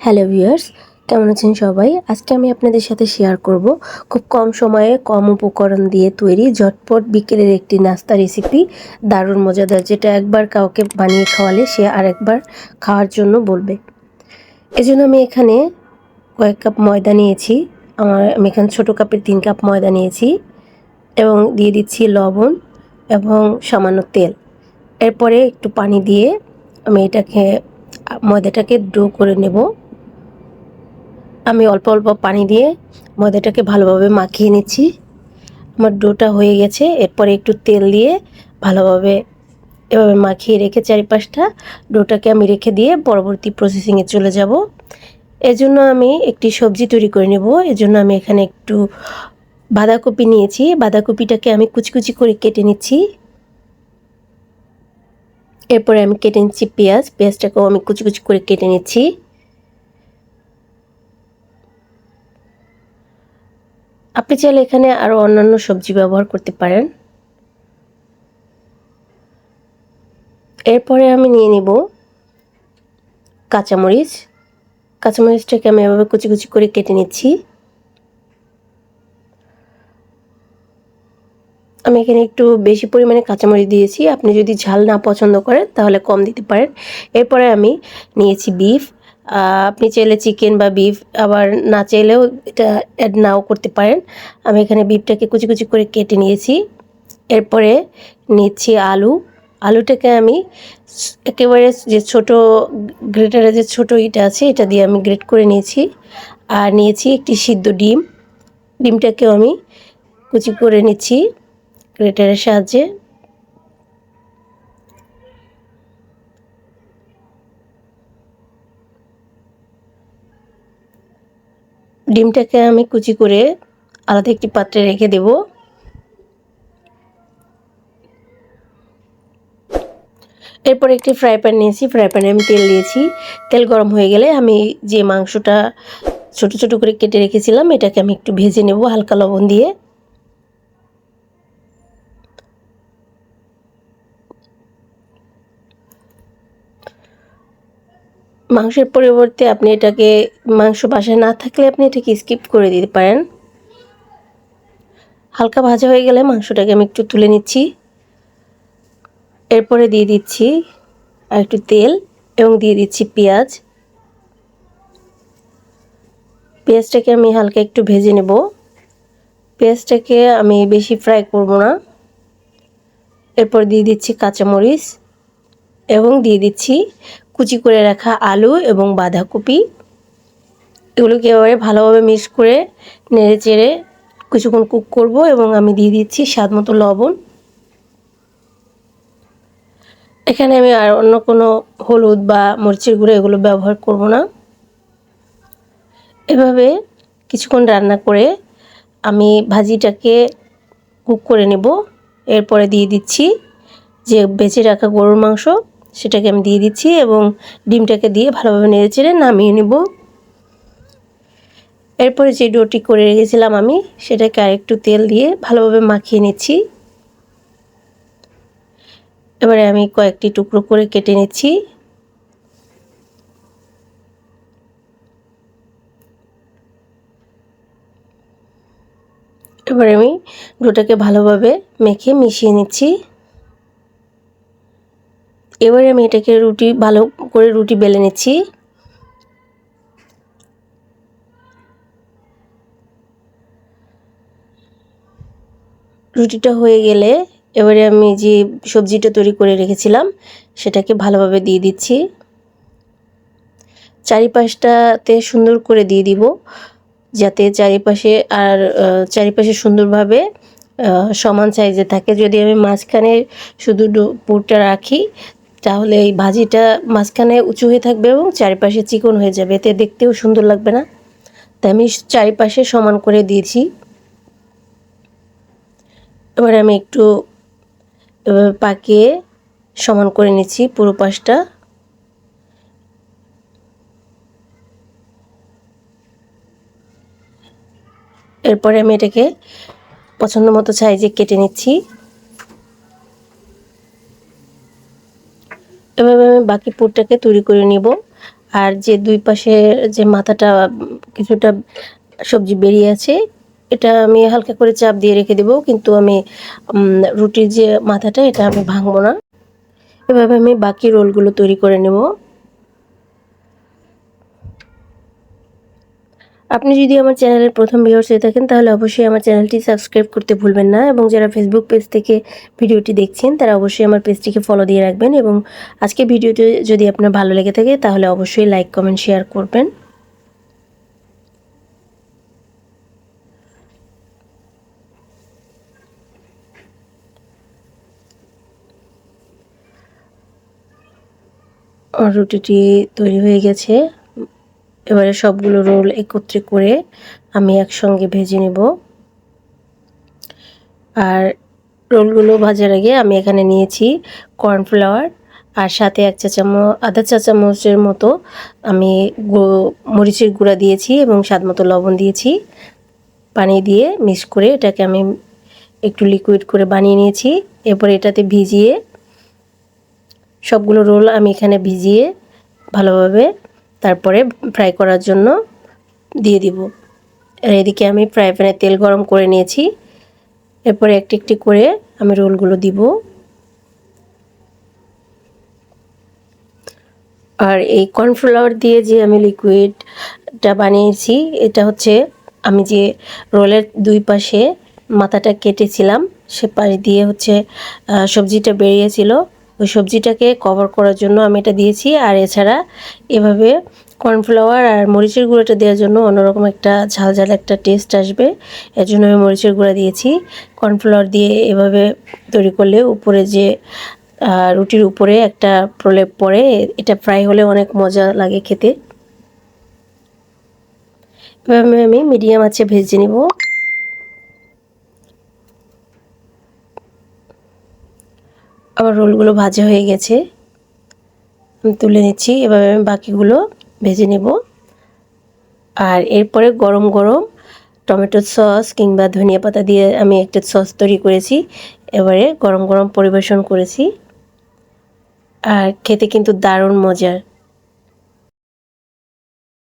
Hello viewers, কেমন আছেন সবাই? আজকে আমি আপনাদের সাথে শেয়ার করব খুব কম সময়ে কম উপকরণ দিয়ে তৈরি ঝটপট বিকেলের একটি নাস্তা রেসিপি দারুণ মজাদার, যেটা একবার কাউকে বানিয়ে খাওয়ালে সে আরেকবার খাওয়ার জন্য বলবে। এজন্য আমি এখানে কয়েক কাপ ময়দা নিয়েছি। আমার, আমি এখানে ছোটো কাপের তিন কাপ ময়দা নিয়েছি এবং দিয়ে দিচ্ছি লবণ এবং সামান্য তেল। এরপরে একটু পানি দিয়ে আমি এটাকে, ময়দাটাকে ডো করে নেব। আমি অল্প অল্প পানি দিয়ে ময়দাটাকে ভালোভাবে মাখিয়ে নিচ্ছি। আমার ডোটা হয়ে গেছে। এরপরে একটু তেল দিয়ে ভালোভাবে এভাবে মাখিয়ে রেখে চারিপাশটা ডোটাকে আমি রেখে দিয়ে পরবর্তী প্রসেসিংয়ে চলে যাব। এজন্য আমি একটি সবজি তৈরি করে নেব। এজন্য আমি এখানে একটু বাঁধাকপি নিয়েছি। বাঁধাকপিটাকে আমি কুচি কুচি করে কেটে নিচ্ছি। এরপরে আমি কেটে নিচ্ছি পেঁয়াজ। পেঁয়াজটাকেও আমি কুচি কুচি করে কেটে নিচ্ছি। আপনি চাইলে এখানে আরও অন্যান্য সবজি ব্যবহার করতে পারেন। এরপরে আমি নিয়ে নিব কাঁচামরিচ। কাঁচামরিচটাকে আমি এভাবে কুচি কুচি করে কেটে নিচ্ছি। আমি এখানে একটু বেশি পরিমাণে কাঁচামরিচ দিয়েছি। আপনি যদি ঝাল না পছন্দ করেন তাহলে কম দিতে পারেন। এরপরে আমি নিয়েছি বিফ। আপনি চাইলে চিকেন বা বিফ আবার না চাইলেও এটা অ্যাড নাও করতে পারেন। আমি এখানে বিফটাকে কুচি কুচি করে কেটে নিয়েছি। এরপরে নিচ্ছি আলু। আলুটাকে আমি একেবারে যে ছোট গ্রেটারে যে ছোট ইটা আছে, এটা দিয়ে আমি গ্রেট করে নিয়েছি। আর নিয়েছি একটি সিদ্ধ ডিম। ডিমটাকেও আমি কুচি করে নিচ্ছি গ্রেটারের সাহায্যে। ডিমটাকে আমি কুচি করে আলাদা একটি পাত্রে রেখে দেব। এরপর একটি ফ্রাই প্যান নিয়েছি, ফ্রাই প্যানে আমি তেল দিয়েছি। তেল গরম হয়ে গেলে আমি যে মাংসটা ছোট ছোট করে কেটে রেখেছিলাম, এটাকে আমি একটু ভেজে নেব হালকা লবণ দিয়ে। মাংসের পরিবর্তে আপনি এটাকে মাংস বাসায় না থাকলে আপনি এটাকে স্কিপ করে দিতে পারেন। হালকা ভাজা হয়ে গেলে মাংসটাকে আমি একটু তুলে নিচ্ছি। এরপরে দিয়ে দিচ্ছি আর একটু তেল এবং দিয়ে দিচ্ছি পেঁয়াজ। পেঁয়াজটাকে আমি হালকা একটু ভেজে নেব। পেঁয়াজটাকে আমি বেশি ফ্রাই করব না। এরপর দিয়ে দিচ্ছি কাঁচামরিচ এবং দিয়ে দিচ্ছি কুচি করে রাখা আলু এবং বাঁধাকপি। এগুলোকে এবারে ভালোভাবে মিক্স করে নেড়ে চেড়ে কিছুক্ষণ কুক করব এবং আমি দিয়ে দিচ্ছি স্বাদ মতো লবণ। এখানে আমি আর অন্য কোনো হলুদ বা মরিচের গুঁড়ো এগুলো ব্যবহার করব না। এভাবে কিছুক্ষণ রান্না করে আমি ভাজিটাকে কুক করে নেব। এরপরে দিয়ে দিচ্ছি যে বেঁচে রাখা গরুর মাংস। সেটাকে আমি দিয়ে দিচ্ছি এবং ডিমটাকে দিয়ে ভালোভাবে নেড়ে চেড়ে নামিয়ে নেব। এরপরে যে ডোটি করে রেখেছিলাম আমি, সেটাকে আরেকটু তেল দিয়ে ভালোভাবে মাখিয়ে নিচ্ছি। এবারে আমি কয়েকটি টুকরো করে কেটে নিচ্ছি। এবারে আমি ডোটাকে ভালোভাবে মেখে মিশিয়ে নিচ্ছি। এবারে আমি এটাকে রুটি, ভালো করে রুটি বেলে নিচ্ছি। রুটিটা হয়ে গেলে এবারে আমি যে সবজিটা তৈরি করে রেখেছিলাম, সেটাকে ভালোভাবে দিয়ে দিচ্ছি। চারিপাশটাতে সুন্দর করে দিয়ে দিব, যাতে চারিপাশে আর চারিপাশে সুন্দরভাবে সমান সাইজে থাকে। যদি আমি মাঝখানে শুধু পুরটা রাখি তাহলে এই ভাজিটা মাঝখানে উঁচু হয়ে থাকবে এবং চারিপাশে চিকন হয়ে যাবে। এতে দেখতেও সুন্দর লাগবে না? তাই আমি চারিপাশে সমান করে দিয়েছি। এবার আমি একটু পাকিয়ে সমান করে নিচ্ছি পুরো পাশটা। এরপরে আমি এটাকে পছন্দ মতো সাইজে কেটে নিচ্ছি। এভাবে আমি বাকি পুরটাকে তৈরি করে নিব। আর যে দুই পাশে যে মাথাটা, কিছুটা সবজি বেরিয়ে আছে, এটা আমি হালকা করে চাপ দিয়ে রেখে দেব। কিন্তু আমি রুটির যে মাথাটা, এটা আমি ভাঙবো না। এভাবে আমি বাকি রোলগুলো তৈরি করে নেব। আপনি যদি আমার চ্যানেলের প্রথম ভিউয়ার্স হয়ে থাকেন, তাহলে অবশ্যই আমার চ্যানেলটি সাবস্ক্রাইব করতে ভুলবেন না এবং যারা ফেসবুক পেজ থেকে ভিডিওটি দেখছেন, তারা অবশ্যই আমার পেজটিকে ফলো দিয়ে রাখবেন এবং আজকে ভিডিওটি যদি আপনার ভালো লেগে থাকে, তাহলে অবশ্যই লাইক কমেন্ট শেয়ার করবেন। রুটিটি তৈরি হয়ে গেছে। এবারে সবগুলো রোল একত্রে করে আমি একসঙ্গে ভেজে নেব। আর রোলগুলো ভাজার আগে আমি এখানে নিয়েছি কর্নফ্লাওয়ার আর সাথে এক চা চামচ, আধা চা চামচের মতো আমি মরিচের গুঁড়া দিয়েছি এবং স্বাদ মতো লবণ দিয়েছি। পানি দিয়ে মিক্স করে এটাকে আমি একটু লিকুইড করে বানিয়ে নিয়েছি। এরপর এটাতে ভিজিয়ে সবগুলো রোল আমি এখানে ভিজিয়ে ভালোভাবে তারপরে ফ্রাই করার জন্য দিয়ে দিব। আর এদিকে আমি ফ্রাই প্যানে তেল গরম করে নিয়েছি। এরপরে একটি একটি করে আমি রোলগুলো দিব। আর এই কর্নফ্লাওয়ার দিয়ে যে আমি লিকুইডটা বানিয়েছি, এটা হচ্ছে আমি যে রোলের দুই পাশে মাথাটা কেটেছিলাম, সে পাশ দিয়ে হচ্ছে সবজিটা বেরিয়েছিল ওই সবজিটাকে কভার করার জন্য আমি এটা দিয়েছি। আর এছাড়া এভাবে কর্নফ্লাওয়ার আর মরিচের গুঁড়োটা দেওয়ার জন্য অন্যরকম একটা ঝাল ঝাল একটা টেস্ট আসবে। এর জন্য আমি মরিচের গুঁড়া দিয়েছি। কর্নফ্লাওয়ার দিয়ে এভাবে তৈরি করলে উপরে যে রুটির উপরে একটা প্রলেপ পড়ে, এটা ফ্রাই হলে অনেক মজা লাগে খেতে। এভাবে আমি মিডিয়াম আছে ভেজে নিব। আবার রোলগুলো ভাজা হয়ে গেছে। আমি তুলে নিচ্ছি, এভাবে আমি বাকিগুলো ভেজে নেব। আর এরপরে গরম গরম টমেটোর সস কিংবা ধনিয়া পাতা দিয়ে আমি একটা সস তৈরি করেছি। এবারে গরম গরম পরিবেশন করেছি। আর খেতে কিন্তু দারুণ মজার।